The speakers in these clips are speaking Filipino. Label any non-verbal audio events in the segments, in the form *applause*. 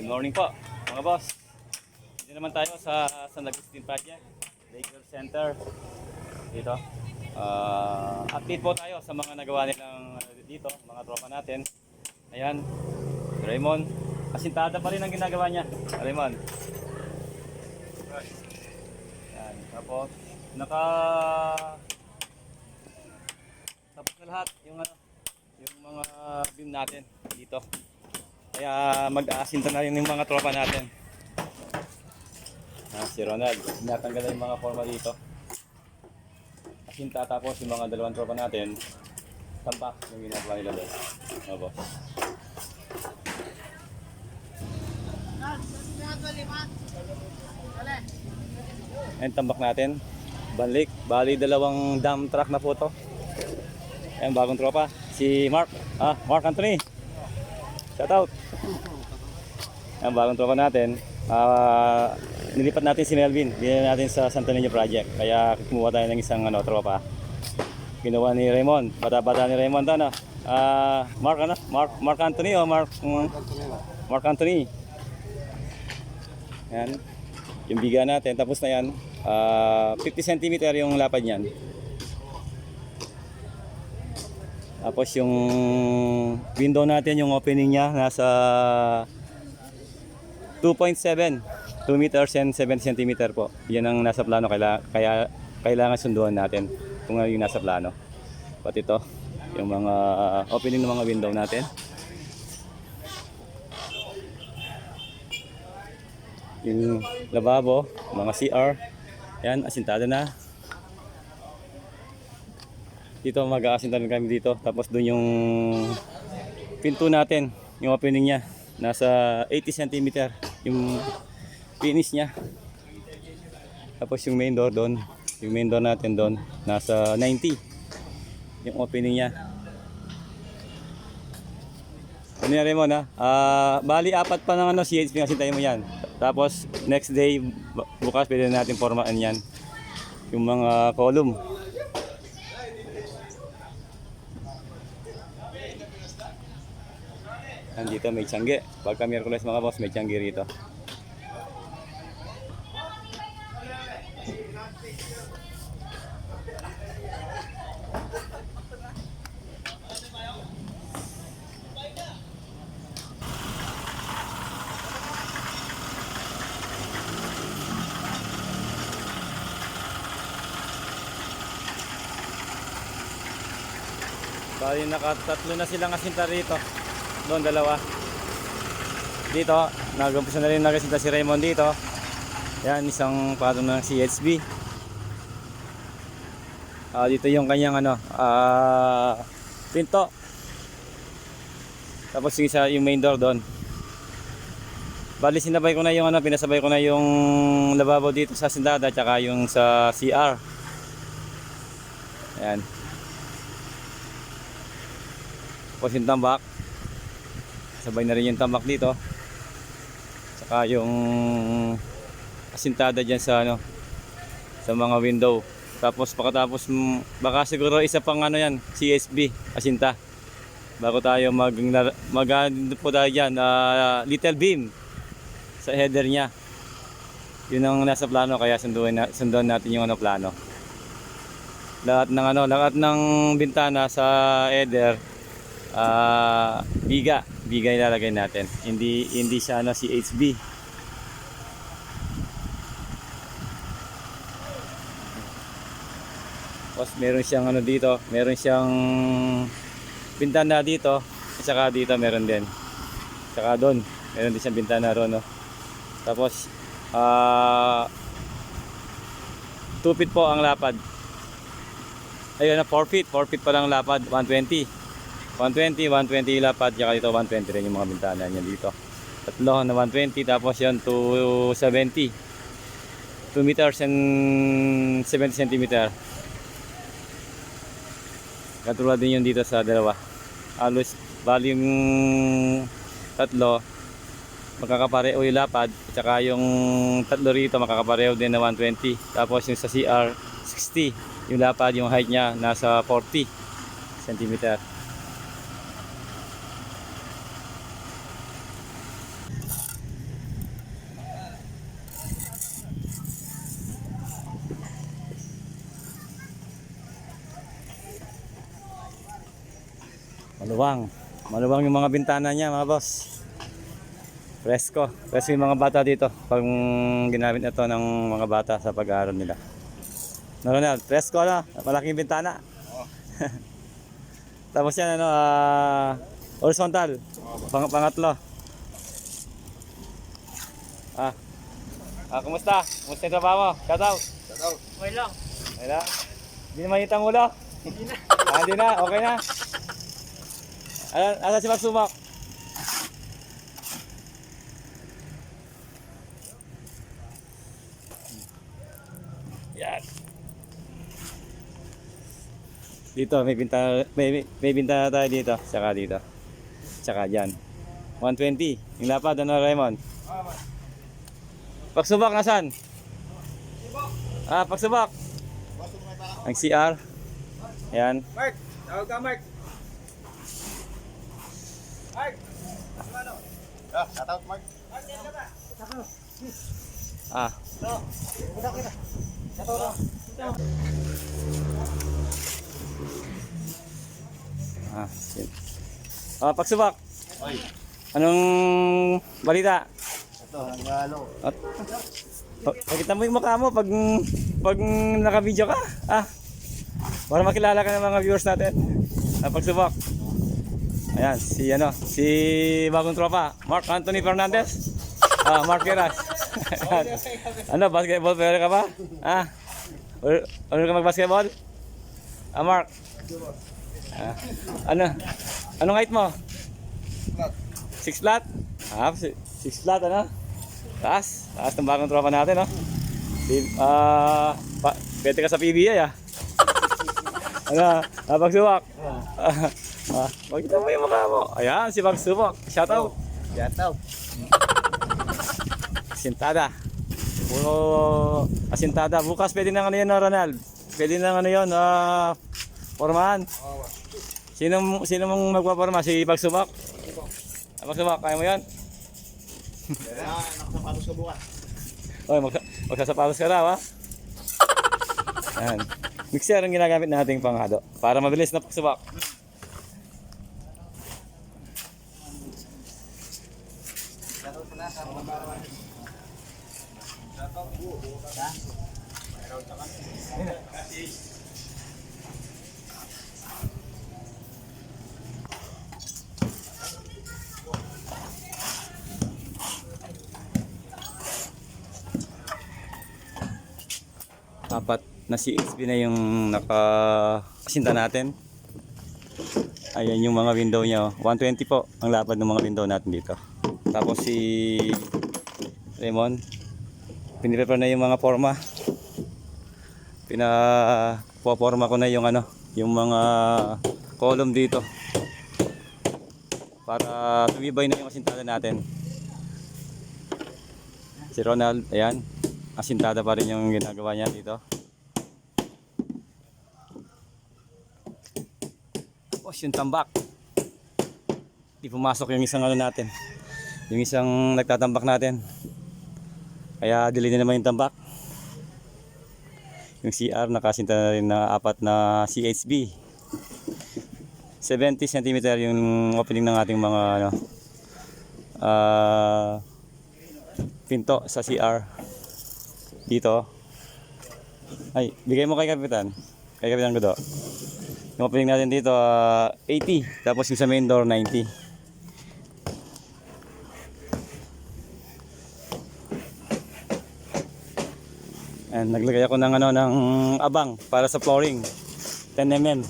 Good morning po, mga boss. Dito naman tayo sa San Agustin Project, Lakeshore Center. Dito. Ah, update po tayo sa mga nagawa nilang ano, dito, mga tropa natin. Ayan, Raymond. Asintada pa rin ang ginagawa niya. Raymond. Ayan, tapos naka tapos na lahat yung ano, yung mga beam natin dito. Kaya mag-aasinta na rin yung mga tropa natin. Ah, si Ronald, natanggal na yung mga forma dito. Asinta tapos yung mga dalawang tropa natin, tampak yung ginagawa nila doon. Opo. Ayan, tambak natin. Balik. Bali, dalawang dump truck na po to. Ayan, bagong tropa. Si Mark. Ah, Mark Anthony. Shout out. Ayan, bagong tropa natin. Ah, nilipat natin si Melvin. Binili natin sa Santo Niño Project. Kaya kumuha tayo ng isang ano, tropa. Ginawa ni Raymond. Bata-bata ni Raymond ano. Ah, Mark ano? Mark Mark Anthony o Mark mm, Mark Anthony. Yan. Yung biga natin tapos na yan. Ah, 50 cm yung lapad niyan. Tapos yung window natin, yung opening niya, nasa 2.7. 2 meters and 7 cm po. Yan ang nasa plano, kaya, kaya kailangan sunduan natin kung ano yung nasa plano. Pati ito, yung mga ah, opening ng mga window natin. Yung lababo, mga CR. Yan, asintado na. Dito mag-aasintan kami dito. Tapos doon yung pinto natin, yung opening niya. Nasa 80 cm yung finish niya. Tapos yung main door doon, yung main door natin doon, nasa 90 yung opening niya. Ano yan Raymond ha? Ah, bali apat pa ng ano, CHP kasi tayo mo yan. Tapos next day, bu- bukas pwede na natin formaan yan. Yung mga column. Nandito may tiyangge. Pagka Miyerkules mga boss, may tiyangge rito. Bali nakatatlo na silang asinta rito. Doon dalawa. Dito, nag-umpisa na rin nagasinta si Raymond dito. Yan, isang patong ng CHB. Ah, dito yung kanyang ano, ah, pinto. Tapos yung isa, yung main door doon. Bali sinabay ko na yung ano, pinasabay ko na yung lababo dito sa sindada tsaka yung sa CR. Ayan. Tapos yung. Sabay na rin yung tambak dito. Saka yung asintada dyan sa ano sa mga window. Tapos pagkatapos mm, baka siguro isa pang ano yan, CSB, asinta. Bago tayo mag mag ano po tayo dyan, ah, little beam sa header niya. Yun ang nasa plano kaya sunduin na, sunduan natin yung ano plano. Lahat ng ano, lahat ng bintana sa header ah biga biga ilalagay natin. Hindi hindi siya ano CHB tapos meron siyang ano dito meron siyang bintana dito at saka dito meron din. Saka doon meron din siyang bintana ron no? tapos ah 2 feet po ang lapad. Ayun na 4 feet. 4 feet pa lang lapad 120 120, 120 yung lapad, tsaka dito 120 rin yung mga bintana niya dito. Tatlo na 120, tapos yan 270. 2 meters and 70 centimeter. Katulad din yun dito sa dalawa. Halos, bali tatlo, magkakapareho yung lapad, tsaka yung tatlo rito makakapareho din na 120. Tapos yung sa CR, 60. Yung lapad, yung height niya, nasa 40 centimeter. Maluwang. Maluwang yung mga bintana niya mga boss. Presko. Presko yung mga bata dito. Pag ginamit na to ng mga bata sa pag-aaral nila. No, Ronald, presko na. Malaking bintana. *laughs* Tapos yan, ano, ah, horizontal. Pang pangatlo. Ah. Ah, kumusta? Kumusta yung trabaho mo? Shout out. Okay lang. Okay na? Hindi na makita ang ulo? Hindi na. Ah, hindi na. Okay na. Asa si Magsumak? Yan. Dito, may bintana, may, may, bintana tayo dito. Tsaka dito. Tsaka dyan. 120. Yung lapad, ano Raymond? Pagsubak, nasan? Ah, pagsubak. Ang CR. Ayan. Mark! Tawag ka, Mark! Mark! Ah, shout out Mark. Ah. Ah, sin. Ah, pagsubak. Oy, Anong balita? ito, nanggalo. At, pag, pakita mo yung mukha mo pag, pag naka-video ka. Ah, para makilala ka ng mga viewers natin. Ah, pagsubak. Ayan, si ano, si bagong tropa, Mark Anthony Fernandez. Ah, Mark. *laughs* Ayan. ano, basketball player ka ba? Ah, or ka mag-basketball? Ah, Mark. Ah, ano? Anong height mo? Six flat? Ah, si- six flat ano? Taas. Taas ng bagong tropa natin, no? Si, ah, pa, pwede ka sa PBA, ah. ano, ah, pagsuwak. Ah, ah, makita mo yung mukha mo. Ayan, si Pagsuwak. Shout out. Shout out. Asintada. Puro asintada. Bukas pwede na ano yan, no, Ronald? Pwede na ano yun, ah, formahan. Sino, sino mong magpaporma? Si Pagsuwak? Ah, Pagsuwak, kaya mo yan? Kaya, nakasapatos *laughs* ka bukas. Oy, mag magsasapatos ka raw, ha? Ayan. Mixer ang ginagamit nating panghado para mabilis na pagsubak. Na CXP na yung nakasinta natin. Ayan yung mga window niya. oh. 120 po ang lapad ng mga window natin dito. Tapos si Raymond, piniprepare na yung mga forma. Pinapoforma ko na yung ano, yung mga column dito. Para tumibay na yung asintada natin. Si Ronald, ayan, asintada pa rin yung ginagawa niya dito. Tapos yung tambak. Di pumasok yung isang ano natin. Yung isang nagtatambak natin. Kaya delay na naman yung tambak. Yung CR nakasinta na rin na apat na CHB. 70 cm yung opening ng ating mga ano, ah, pinto sa CR. Dito. Ay, bigay mo kay Kapitan. Kay Kapitan Gudo. Yung opening natin dito, ah, 80. Tapos yung sa main door, 90. And naglagay ako ng ano ng abang para sa flooring. 10 mm.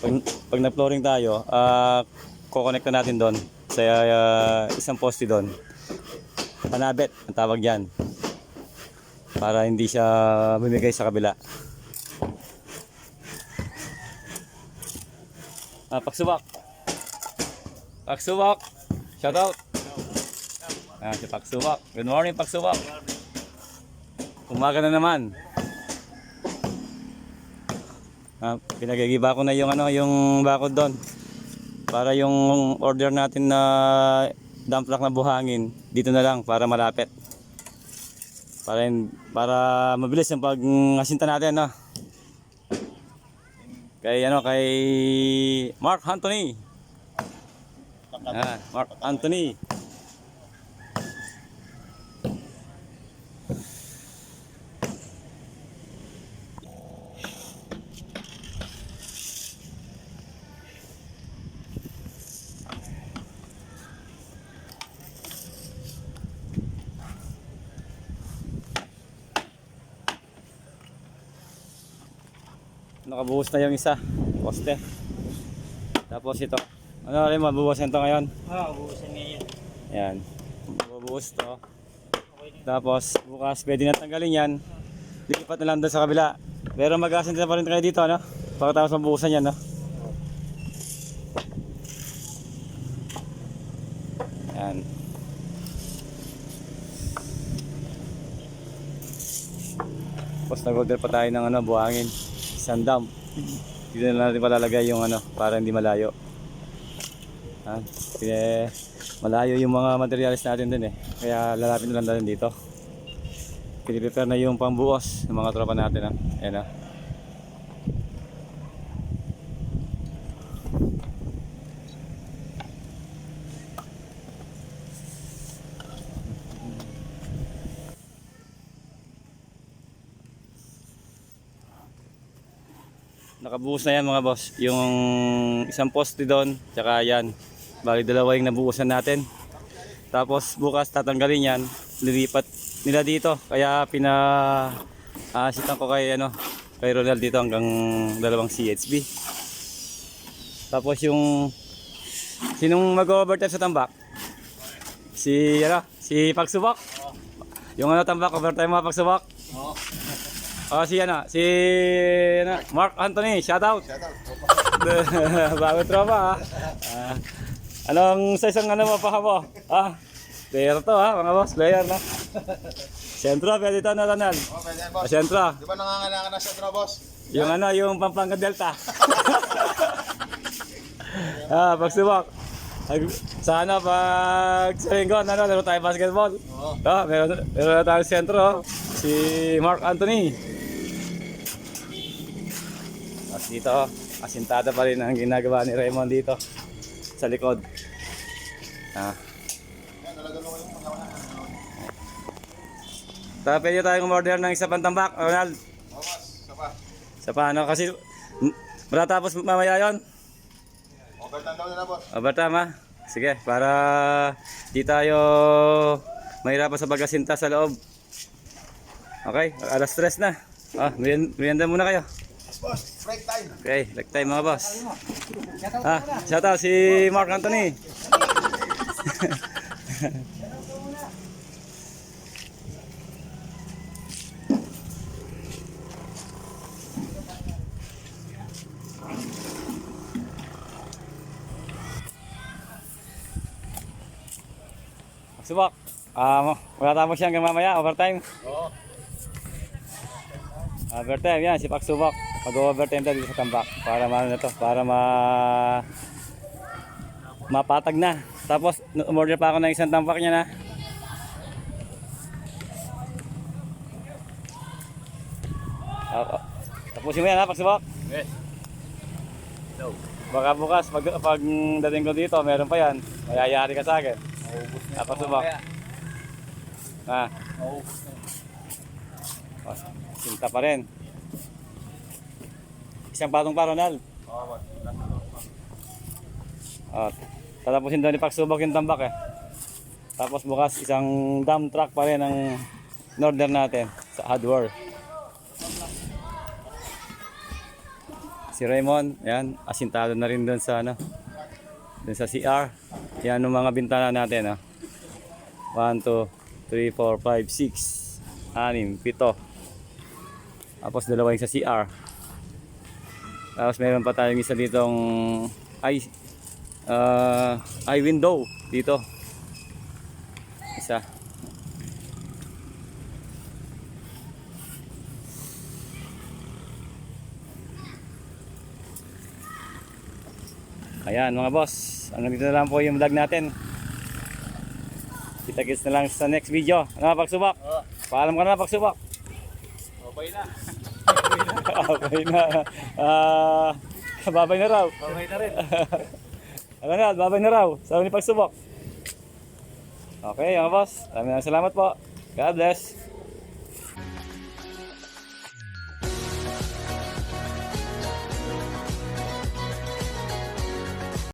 Pag, pag na-flooring tayo, ah kukonect na natin doon sa ah, isang poste doon. Panabet ang tawag diyan. Para hindi siya bumigay sa kabila. Ah, pagsubak. Pagsubak. Shout out. Ah, si Pagsubak. Good morning, Pagsubak. Umaga na naman. Ah, pinagigiba ko na yung ano, yung bakod doon. Para yung order natin na dump truck na buhangin, dito na lang para malapit. Para para mabilis yung pag asinta natin, no. Kay ano, kay Mark Anthony. Yan, Mark Anthony. Nakabuhos na yung isa, poste. Tapos ito. Ano rin mabubuhasan to ngayon? Ah, ubusin ngayon. Yan. Mabubuhos to. Tapos bukas pwede na tanggalin yan. Lipat na lang doon sa kabila. Pero mag-asin na pa rin kayo dito, ano? Pagkatapos mabuhusan yan, no? Yan. Tapos nag-order pa tayo ng ano, buhangin. Isang dam. Dito na natin palalagay yung ano, para hindi malayo. Ha? Eh, malayo yung mga materials natin dun eh. Kaya lalapit na lang natin dito. Piniprepare na yung pambuos ng mga tropa natin ha. Ayan ha. Nakabuhos na yan mga boss. Yung isang poste doon, tsaka yan. Bali dalawa yung nabuhusan natin. Tapos bukas tatanggalin yan. Lilipat nila dito. Kaya pina aasitan ko kay ano kay Ronald dito hanggang dalawang CHB. Tapos yung sinong mag-overtime sa tambak? Si ano? Si Pagsubok. Yung ano tambak overtime mga Pagsubok. Oh, si ano, si ano, Mark Anthony, shout out. Shout out. *laughs* Bago tropa ha. Ah, anong sa isang ano mapaha mo? Ah, player to ha, mga boss, player na. Sentro, pwede ito na Ronald. Oh, pwede yan, Ah, boss. Sentro, Di ba nangangailangan na draw, boss? yung ano, yung Pampanga Delta. *laughs* *laughs* ah, pagsubok. Ag- Sa ano, pag sa linggo, ano, laro tayo basketball. Oo. Ah, meron, meron na tayong sentro, oh. si Mark Anthony. Dito, asintada pa rin ang ginagawa ni Raymond dito sa likod. Ah. Tara, pwede tayong umorder ng isa pang tambak, Ronald. Oo. Isa pa. Sa paano, kasi m- matatapos mamaya yon. Overtime daw nila, boss. Overtime ha? Sige, para di tayo mahirapan sa bagasinta sa loob. Okay, alas stress na. Ah, meriend- merienda muna kayo. Yes, boss. Break time. Okay, like time mga boss. Ah, shout out si Mark Anthony. Subak. Ah, wala tapos siya hanggang mamaya, overtime. Oo. Overtime yan, si Paksubok. Mag-overtime tayo dito sa tambak para maano na to, para ma mapatag na. Tapos umorder pa ako ng isang tambak niya na. Ah. Tapusin mo yan ha, Paksubok. Yes. Baka bukas, pag, pag dating ko dito, meron pa yan. Mayayari ka sa akin. Maubos na Ah, Paksubok. Ha, Maubos na. sinta pa rin. Isang patong pa, Ronald. Oo. At tatapusin daw ni Pagsubok yung tambak eh. Tapos bukas isang dump truck pa rin ang in-order natin sa hardware. Si Raymond, yan, asintado na rin doon sa ano, doon sa CR. Yan ang mga bintana natin ah. 1, 2, 3, 4, 5, 6, 6, 7. Tapos dalawa yung sa CR. Tapos meron pa tayong isa ditong ay uh, eye window dito. Isa. Ayan mga boss, hanggang dito na lang po yung vlog natin. Kita-kits na lang sa next video. Ano pagsubok? Oo. Paalam ka na pagsubok. Okay na. Okay na. Ah, babay na raw. Babay na rin. *laughs* Ano na, babay na raw. Sa ni pagsubok. Okay, mga boss. Maraming salamat po. God bless.